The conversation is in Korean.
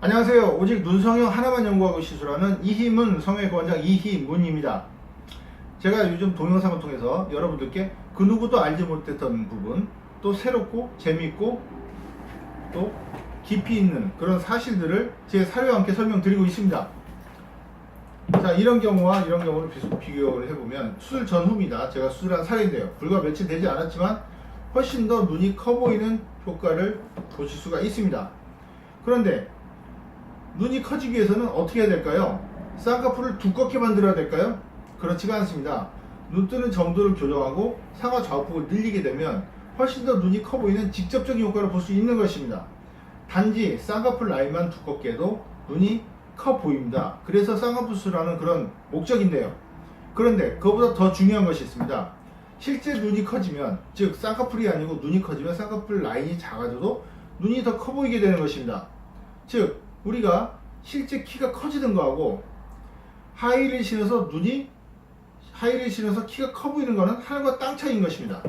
안녕하세요. 오직 눈성형 하나만 연구하고 시술하는 이희문 성형외과 원장 이희문입니다. 제가 요즘 동영상을 통해서 여러분들께 그 누구도 알지 못했던 부분, 또 새롭고 재밌고 또 깊이 있는 그런 사실들을 제 사료와 함께 설명드리고 있습니다. 자, 이런 경우와 이런 경우를 비- 비교를 해보면 수술 전후입니다. 제가 수술한 사례인데요. 불과 며칠 되지 않았지만 훨씬 더 눈이 커 보이는 효과를 보실 수가 있습니다. 그런데 눈이 커지기 위해서는 어떻게 해야 될까요? 쌍꺼풀을 두껍게 만들어야 될까요? 그렇지가 않습니다. 눈 뜨는 정도를 교정하고 상하 좌우폭을 늘리게 되면 훨씬 더 눈이 커 보이는 직접적인 효과를 볼 수 있는 것입니다. 단지 쌍꺼풀 라인만 두껍게 해도 눈이 커 보입니다. 그래서 쌍꺼풀 수술하는 그런 목적인데요. 그런데 그것보다 더 중요한 것이 있습니다. 실제 눈이 커지면, 즉 쌍꺼풀이 아니고 눈이 커지면 쌍꺼풀 라인이 작아져도 눈이 더 커 보이게 되는 것입니다. 즉 우리가 실제 키가 커지는 거하고 하이힐을 신어서 눈이 하이힐을 신어서 키가 커 보이는 거는 하늘과 땅 차이인 것입니다.